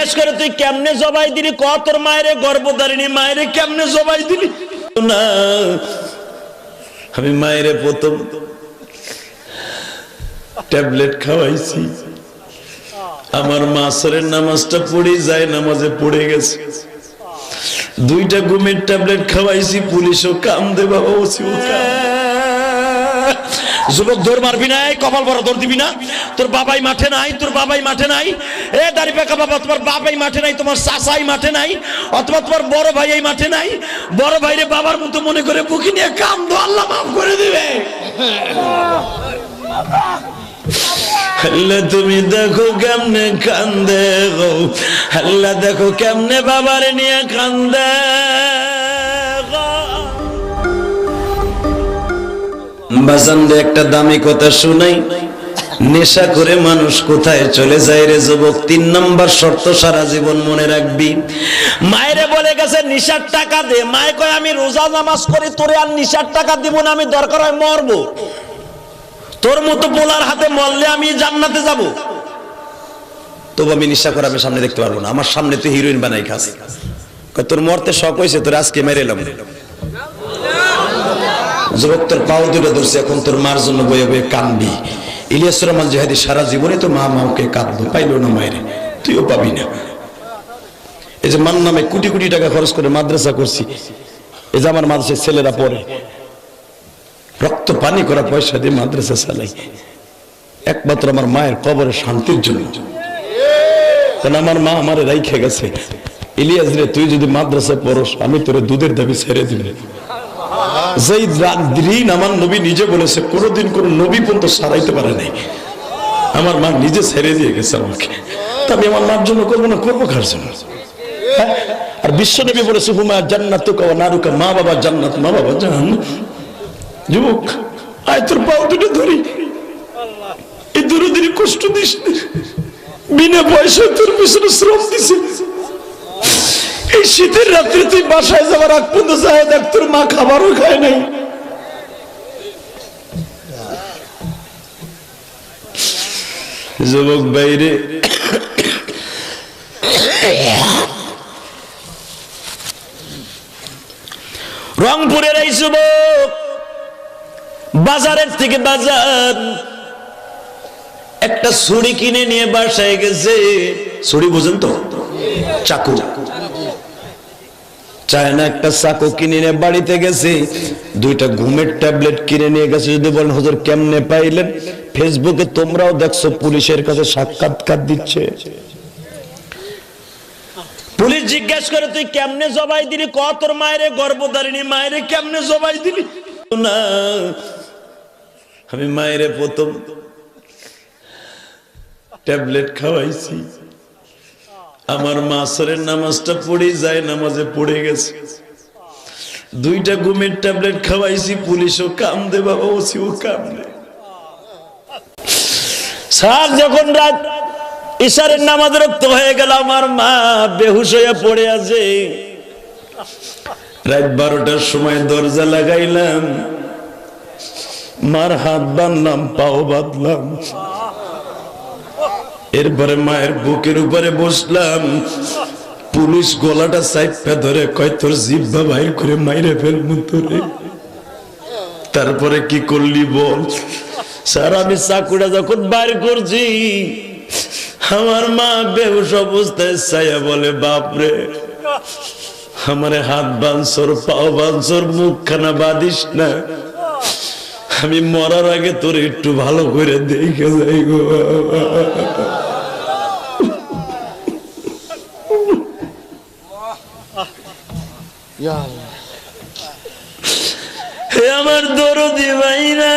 জিজ্ঞেস করে, তুই কেমনে জবাই দিলি? ক, তোর মায়েরে গর্ভধারিণী মায়েরে কেমনে জবাই দিলি? না, আমি মায়েরে প্রথম ট্যাবলেট খাওয়াইছি। আমার মাসরের নামাজটা পড়ে যায়, নামাজে পড়ে গেছে। দুইটা ঘুমের ট্যাবলেট খাওয়াইছি, পুলিশও কাম দে বাবা, ওসিও কাম যুবক দৌড় মারবি না এই কপাল বড় দৌড় দিবি না। তোর বাবাই মাঠে নাই তোর বাবাই মাঠে নাই। এ দাড়ি পাকা বাবা তোমার বাবাই মাঠে নাই তোমার চাচাই মাঠে নাই অথবা তোমার বড় ভাই এই মাঠে নাই। বড় ভাইরে বাবার মতো মনে করে বুকি নিয়ে কাম দো আল্লাহ মাফ করে দিবে। আল্লাহ তুমি দেখো কেমনে কান্দে গো। আল্লাহ দেখো কেমনে বাবার নিয়ে কান্দে। বাজানরে একটা দামি কথা শুনাই। নেশা করে মানুষ কোথায় চলে যায় রে যুবক? তিন নম্বর শর্ত সারা জীবন মনে রাখবি। মায়েরে বলে গেছে, নিশার টাকা দে। মায়ে কয়, আমি রোজা নামাজ করি, তোরে আর নিশার টাকা দিব না, আমি দরকার হয় মরবো। তোর মতো পোলার হাতে মরলে আমি জান্নাতে যাব। তবু আমি নিশা করে আমি সামনে দেখতে পারব না। আমার সামনে তুই হিরোইন বানাই খাস। তোর মরতে শখ হয়েছে তোর আজকে মেরে এলাম। যুবক তোর পাও দুটো ধরছে, এখন তোর মার জন্য বয়ে বয়ে কানবি। ইলিয়াস রহমান জাহাদি সারা জীবনে তো মা মাকে কাঁদলো পাইলো না মায়ের, তুইও পাবি না। এই যে মান নামে কোটি কোটি টাকা খরচ করে মাদ্রাসা করছি, এই যে আমার মাদ্রাসার ছেলেরা পড়ে, রক্ত পানি করা পয়সা দিয়ে মাদ্রাসা চালাই। একমাত্র আমার মায়ের কবরের শান্তির জন্য। কারণ আমার মা আমারে রাইখে গেছে, ইলিয়াস রে, তুই যদি মাদ্রাসায় পড়স, আমি তোরে দুধের দাবি ছেড়ে দিব। আমার নবী নিজে বলেছে, কোনোদিন কোন নবী পর্যন্ত সারাইতে পারে নাই। আমার মা নিজে ছেড়ে দিয়ে গেছে আমাকে। আমার মার জন্য করব না, করব কার জন্য? হ্যাঁ? আর বলেছে জান্নাত নারুকা, মা বাবা জান্নাত, মা বাবা জাহান যুবক, আয় তোর পাও দুটো ধরি এই দূরদিন কষ্ট দিস। বিনা পয়সায় তোর পিছনে শ্রম দিছে। এই শীতের রাত্রে তুই বাসায় যাবার আগ পর্যন্ত যায় দেখ, তোর মা খাবারও খায় নাই। যুবক বাইরে রংপুরের এই যুবক বাজারের থেকে বাজার একটা ছুরি কিনে নিয়ে বাসায় গেছে। ছুরি বুঝেন তো? চাকু চাকু। চায় না একটা চাকু কিনে নিয়ে বাড়িতে গেছে, দুইটা ঘুমের ট্যাবলেট কিনে নিয়ে গেছে। যদি বলেন, হুজুর, কেমনে পাইলেন? ফেসবুকে তোমরাও দেখছ, পুলিশের কাছে সাক্ষাৎকার দিচ্ছে। পুলিশ জিজ্ঞেস করে, তুই কেমনে জবাই দিলি? কতর তোর মায়েরে গর্ভধারিণী, মায়েরে কেমনে জবাই দিলি? না, আমি মায়েরে প্রথম ট্যাবলেট খাওয়াইছি। আমার মাসরের নামাজটা পড়ে যায়, নামাজে পড়ে গেছে। দুইটা ঘুমের ট্যাবলেট খাওয়াইছি, পুলিশও কাম দে বাবা ওসিও কাম দে স্যার, যখন রাত ইশারের নামাজ রক্ত হয়ে গেল, আমার মা বেহুশ হয়ে পড়ে আছে। রাত বারোটার সময় দরজা লাগাইলাম, মার হাত বাঁধলাম, পাও বাঁধলাম। এরপরে মায়ের বুকের উপরে বসলাম। পুলিশ গলাটা সাইডটা ধরে কয়, তোর জিব্বা বাইর করে মাইরে ফেলব তোরে। তারপরে কি করলি বল? স্যার, আমি চাকুটা যখন বাইর করছি, আমার মা বেহুশ অবস্থায় ছায়া বলে, বাপরে, আমারে হাত বাঁধছর পাও বাঁধছর মুখখানা বাঁধিস না। আমি মরার আগে তোর একটু ভালো করে দেখে যাই গো হে আমার দরদি ভাইরা।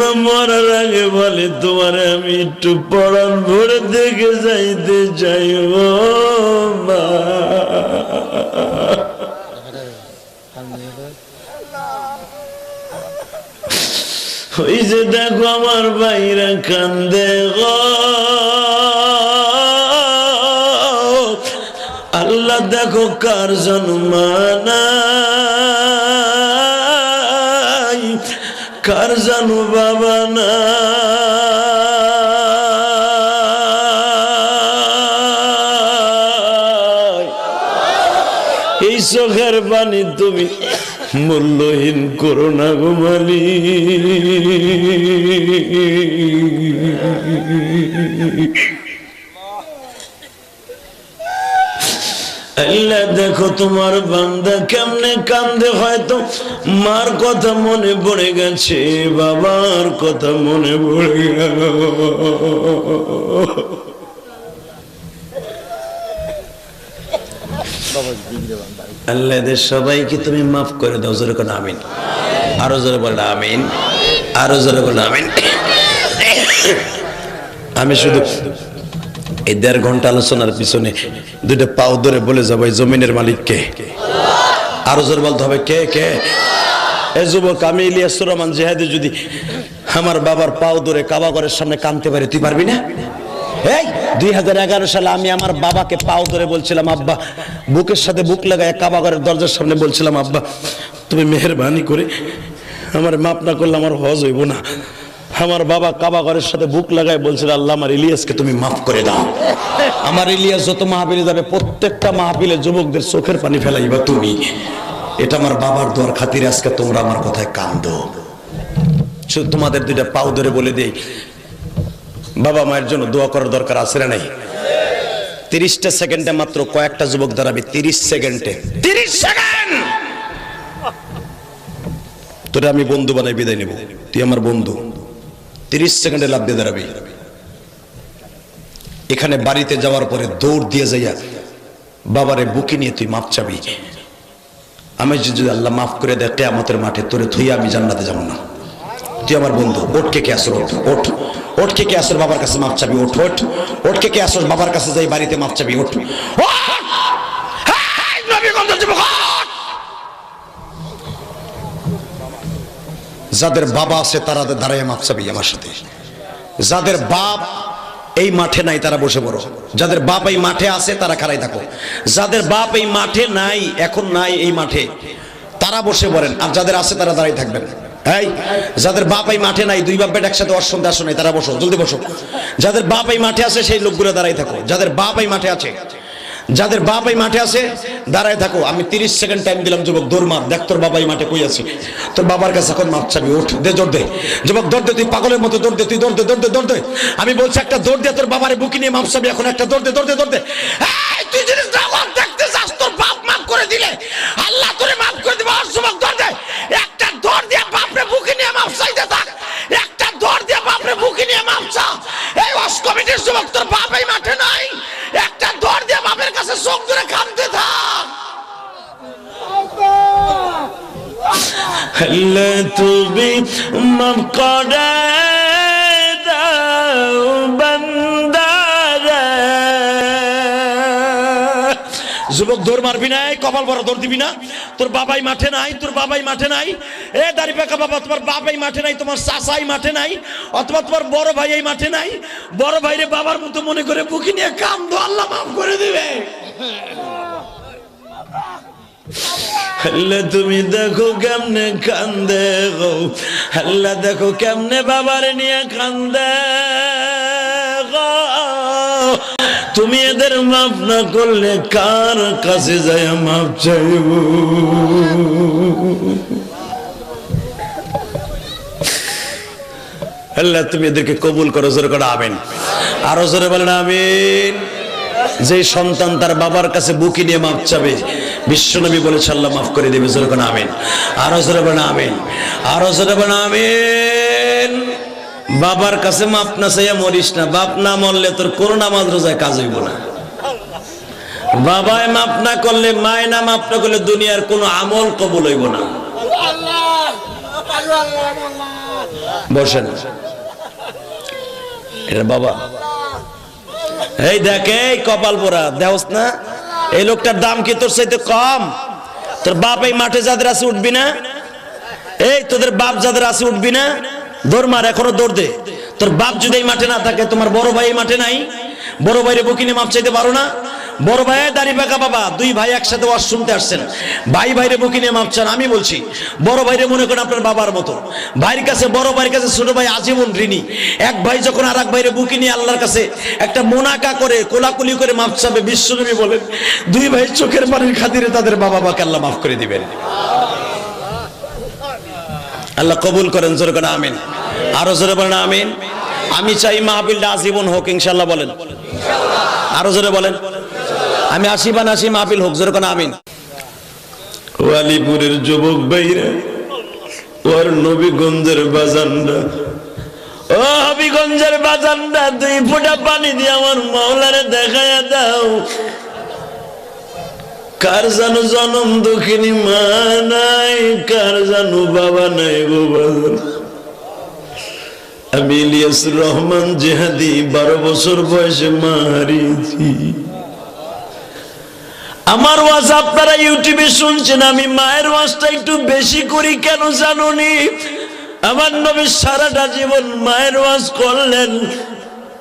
যেই মা মরার আগে বলে, তোমার আমি একটু পড়ান ভরে দেখে যাইতে চাইব ওই যে দেখো আমার বাইরা কান্দে গো। আল্লাহ দেখো কার জন্মানাই কার জানু বাবা না? এই চোখের বাণী তুমি মূল্যহীন করো না গো দেখো তোমার বান্দা কেমনে কান্দে হয়তো। মার কথা মনে পড়ে গেছে, বাবার কথা মনে পড়ে গেল। আল্লাহ সবাইকে তুমি মাফ করে দাও, জোরে করে আমিন। আরও জোরে বলে আমিন। আরও জোরে বলে আমিন। আমি শুধু এই দেড় ঘণ্টা আলোচনার পিছনে দুইটা পাও ধরে বলে যাব এই জমিনের মালিক কে আরও জোর বলতে হবে, কে কে? এ যুবক, আমি ইলিয়াসুর রহমান জেহাদি যদি আমার বাবার পাও ধরে কাবাগরের সামনে কানতে পারি, তুই পারবি না? এই, দুই হাজার এগারো সালে আমি আমার বাবাকে পাও ধরে বলছিলাম, আব্বা, বুকের সাথে বুক লাগায় কাবাগরের দরজার সামনে বলছিলাম, আব্বা, তুমি মেহরবানি করে আমার মাপ না করলে আমার হজ হইব না। আমার বাবা কাবাগরের সাথে বুক লাগায় বলছিল, আল্লাহ, আমার ইলিয়াসকে তুমি মাফ করে দাও। আমার ইলিয়াস যত মাহফিলে যাবে, প্রত্যেকটা মাহফিলে যুবকদের চোখের পানি ফেলাইবা তুমি। এটা আমার বাবার দোয়ার খাতিরে আজকে তোমরা আমার কথায় কান্দো। শুধু তোমাদের দুইটা পাও ধরে বলে দেই, বাবা মায়ের জন্য দোয়া করার দরকার আছে না নাই? তিরিশটা সেকেন্ডে মাত্র কয়েকটা যুবক দাঁড়াবে, তিরিশ সেকেন্ডে। তিরিশ সেকেন্ড! তোরে আমি বন্ধু বানাই, বিদায় নেব। তুই আমার বন্ধু। তিরিশ সেকেন্ডে লাভ দিয়ে দাঁড়াবি। এখানে বাড়িতে যাওয়ার পরে দৌড় দিয়ে যাইয়া বাবারে বুকি নিয়ে তুই মাপ চাবি। আমি যদি আল্লাহ মাফ করে দেয় কেয়ামতের মাঠে তোরে থইয়া আমি জান্নাতে যাব না। তুই আমার বন্ধু ওট কে আসর ওঠ ওঠ। ওট কে আসর বাবার কাছে মাপ চাবি ওঠ ওঠ। ওট কে আসর বাবার কাছে যাই বাড়িতে মাপ চাবি ওঠ! নবীগঞ্জ যুবক, যাদের বাবা আছে, তারা দাঁড়ায় মাপ চাবি আমার সাথে। যাদের বাপ এই মাঠে নাই, তারা বসে পড়ো। যাদের বাপ এই মাঠে আছে, তারা খাড়াই থাকো। যাদের বাপ এই মাঠে নাই, এখন নাই এই মাঠে, তারা বসে পড়েন। আর যাদের আছে, তারা দাঁড়াই থাকবেন। এই, যাদের বাপ এই মাঠে নাই, দুই বাপ একসাথে অসন্ধ্যে আসো নাই, তারা বসো, জলদি বসো। যাদের বাপ এই মাঠে আছে, সেই লোকগুলো দাঁড়াই থাকো। যাদের বাপ এই মাঠে আছে যাদের বাপ এই মাঠে আছে, দাঁড়ায় থাকো, আমি তিরিশ সেকেন্ড টাইম দিলাম, যুবক, দৌড় মার, দেখ তোর বাবাই মাঠে কই আছি। তোর বাবার কাছে এখন মাপ চাবি উঠ দে, দৌড় দে। যুবক, দৌড় দে, তুই পাগলের মতো দৌড় দে, তুই দৌড় দে দৌড় দে দৌড় দে। আমি বলছি, একটা দৌড় দে, তোর বাবারে বুকি নিয়ে মাপ চাবি, এখন একটা দৌড় দে দৌড় দে দৌড় দে। তুই যদি দেখতে চাস তোর বাপ মাফ করে দিলে। আল্লাহ তোরে মাফ করে দিবে। আর যুবক, দৌড় দে। একটা দৌড় দিয়ে বাপরে বুকি নিয়ে মাপ চাইতে থাক। একটা দৌড় দিয়ে বাপরে বুকি নিয়ে মাপ চা। এই ওয়াশ কমিটির যুবক, তোর বাপ এই মাঠে নাই একটা দৌড় দিয়ে বাপের কাছে চোখ ধরে কাঁদতে থাক তুমি মাফ করে দাও যুবক, দৌড় মারবি না কপাল বড় দৌড় দিবি না। তোর বাবাই মাঠে নাই, তোর বাবাই মাঠে নাই। এ দাড়ি পাকা বাবা, তোমার বাবাই মাঠে নাই, তোমার চাচাই মাঠে নাই, অথবা তোমার বড় ভাই এই মাঠে নাই। বড় ভাইরে বাবার মতো মনে করে বুকি নিয়ে কাম দো আল্লাহ মাফ করে দিবে। আল্লাহ তুমি দেখো কেমনে কান্দে গো। আল্লাহ দেখো কেমনে বাবার নিয়ে কান্দে তুমি এদের মাফ না করলে কার কাছে যায় মাফ চাইব? আল্লাহ তুমি এদেরকে কবুল করো, জোরে করে আমিন। আরও জোরে বলেন আমিন। যে সন্তান তার বাবার কাছে বুকি নিয়ে মাপ চাবে বিশ্বনবী বলেছে, আল্লাহ মাফ করে দেবে, জোরে আমিন। আরও জোরে আমিন। আরও জোরে আমিন। বাবার কাছে মাপ না চাইয়া মরিস না, বাপ না মরলে তোর কোনো নামাজ রোজায় কাজ হইব না। বাবায় মাপ না করলে, মায় না মাপ না করলে দুনিয়ার কোনো আমল কবুল হইব না। বসেন। এটা বাবা। এই দেখে কপাল পোড়া, দেওস না। এই লোকটার দাম কি তোর সাথে কম? তোর বাপ এই মাঠে যাদের আছে উঠবি না? এই তোদের বাপ যাদের আছে উঠবি না? দৌড় মার, এখনও দৌড় দে। তোর বাপ যদি এই মাঠে না থাকে, তোমার বড় ভাই এই মাঠে নাই? বড় ভাইরে বকিনে মাপ চাইতে পারো না? বড় ভাই দাড়ি পাকা বাবা, দুই ভাই একসাথে ওয়াজ শুনতে আসছেন। ভাই ভাইরে বুকি নিয়ে মাপছেন আমি বলছি, বড় ভাইরে মনে করেন আপনার বাবার মতো। ভাইয়ের কাছে, বড় ভাইয়ের কাছে ছোট ভাই আজীবন ঋণী। এক ভাই যখন আর এক ভাইরে বুকি নিয়ে আল্লাহর কাছে একটা মোনাকা করে, কোলাকুলি করে মাপ চাবে, বিশ্বনবী বলেন, দুই ভাই চোখের পানির খাতিরে তাদের বাবা বাকে আল্লাহ মাফ করে দিবেন। আল্লাহ কবুল করেন, জোরে করে আমিন। আরও জোরে বলেন আমিন। আমি চাই মাহবিলটা আজীবন হোক ইনশাল্লাহ বলেন। আরও জোরে বলেন। আমি আসি বা না আসি মাহফিল হোক, জোরে করে আমিন। ওয়ালিপুরের যুবক ভাইরা, ওর নবীগঞ্জের বাজানরা ও হবিগঞ্জের বাজানরা দুই ফুটা পানি দিয়ে আমার মাওলারে দেখায়া দাও। কার জানো জনম দুঃখিনী মা নাই, কার জানো বাবা নাই বাজান। আমি ইলিয়াস রহমান জেহাদি, বারো বছর বয়সে মা হারিয়েছি আমার ওয়াজ আপনারা ইউটিউবে শুনছেন, আমি মায়ের ওয়াজটা একটু বেশি করি কেন জানুনি? আমার নবী সারাটা জীবন মায়ের ওয়াজ করলেন।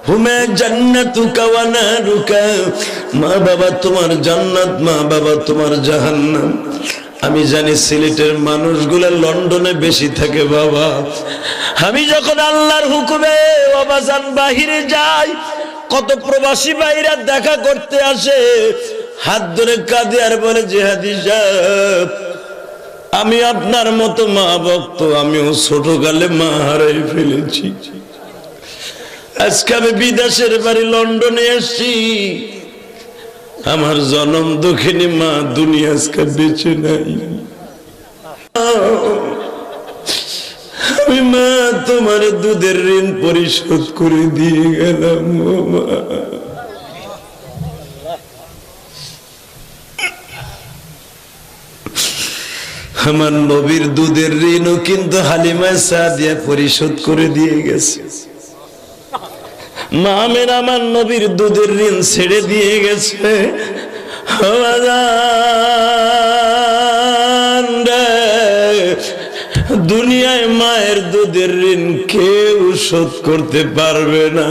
হুমে রুকা মা বাবা তোমার জান্নাত, মা বাবা তোমার আমি জানি সিলেটের মানুষগুলো লন্ডনে বেশি থাকে বাবা। আমি যখন আল্লাহর হুকুমে বাবা যান বাহিরে যাই, কত প্রবাসী ভাইরা দেখা করতে আসে। হাত ধরে কাঁদে আর বলে জেহাদি সাহেব, আমি আপনার মতো মা ভক্ত, আমিও ছোটকালে মা হারাই ফেলেছি। আজকে আমি বিদেশের বাড়ি লন্ডনে এসছি। আমার জনম দক্ষিণী মা দুনিয়া আজকে বেঁচে নাই। আমি মা, তোমার দুধের ঋণ পরিশোধ করে দিয়ে গেলাম মা। আমার নবীর দুধের ঋণও কিন্তু হালিমা সাদিয়া পরিশোধ করে দিয়ে গেছে। মামের আমার নবীর দুধের ঋণ ছেড়ে দিয়ে গেছে। দুনিয়ায় মায়ের দুধের ঋণ কেউ শোধ করতে পারবে না।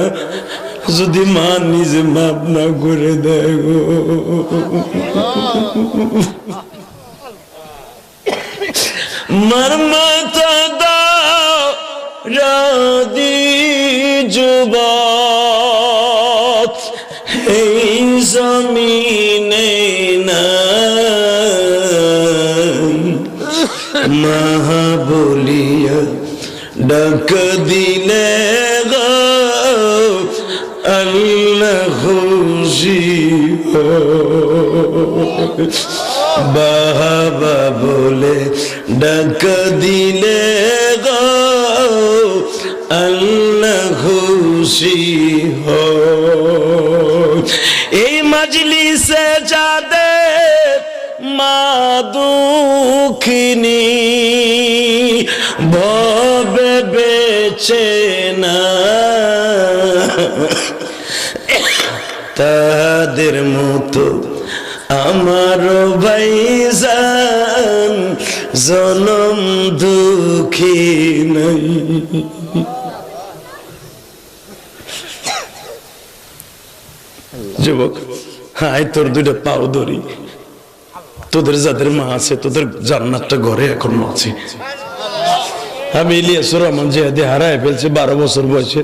যদি মা নিজে মাপ না করে দেয় গো। মার মাথা দাও রাদি যুবক এই জমিনে মাহা বলিয়া ডাক দিলে আল্লাহ হয়। বাবা বলে ডাক দিলে গো, আল্লাহ খুশি হয়। এই মজলিসে যাদে মা দুঃখিনী, ভবে না তাদের মতো আমার ভাইজান জনম দুঃখী নাই। যুবক হাই তোর দুইটা পাও ধরি। তোদের যাদের মা আছে, তোদের জান্নাতটা ঘরে এখন আছে। আমি ইলিয়াসুর রহমান জিহাদি হারায় ফেলছি, বারো বছর বয়সে।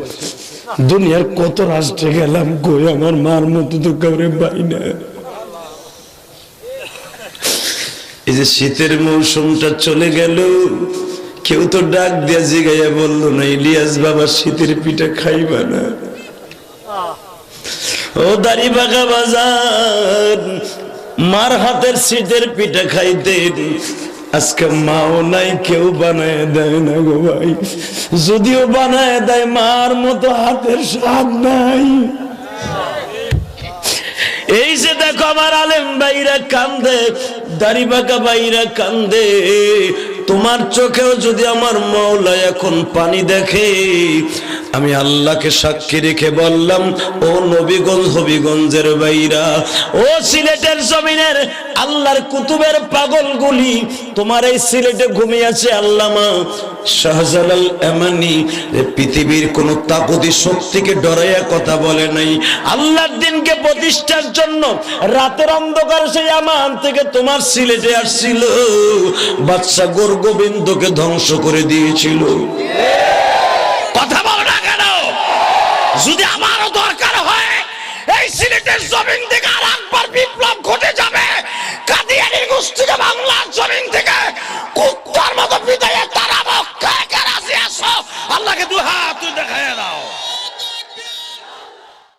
দুনিয়ার কত রাষ্ট্রে গেলাম কই আমার মার মতো তো কাউরে পাই না। যে শীতের মৌসুমটা চলে গেল, কেউ তো ডাক দিয়া জিগাইয়া বলল, না, ইলিয়াস বাবা শীতের পিঠা খাইবা না। ও দাড়ি বাঘা বাজার, মার হাতের শীতের পিঠা খাইতেন। আজকে মাও নাই, কেউ বানায় দেয় না গো ভাই। যদিও বানায় দেয়, মার মতো হাতের স্বাদ নাই। এই যে দেখো আমার আলেম ভাইরা কান্দে দাড়ি বাঁকা বাইরা কান্দে। তোমার চোখেও যদি আমার মৌলা এখন পানি দেখে আমি আল্লাহকে সাক্ষী রেখে বললাম, ও নবীগঞ্জ, হবিগঞ্জের বাইরা, ও সিলেটের জমিনের আল্লাহর কুতুবের পাগলগুলি, তোমার এই সিলেটে ঘুমিয়ে আছে আল্লামা শাহজালাল এমানি পৃথিবীর কোন তাকতি শক্তিকে ডরাইয়া কথা বলে নাই। আল্লাহর দিনকে প্রতিষ্ঠার জন্য রাতের অন্ধকার সেই আমান থেকে তোমার সিলেটে আসছিল। বাদশা গোর গোবিন্দকে ধ্বংস করে দিয়েছিল। কেন যদি আমারও দরকার হয়, এই সিলেটের জমিন থেকে আর একবার বিপ্লব ঘটে যাবে। কাদিয়ানির গোষ্ঠীকে বাংলার জমিন থেকে কুত্তার মতো বিদায় তারা মক্কায় আল্লাহকে দু হাত দেখায় দাও।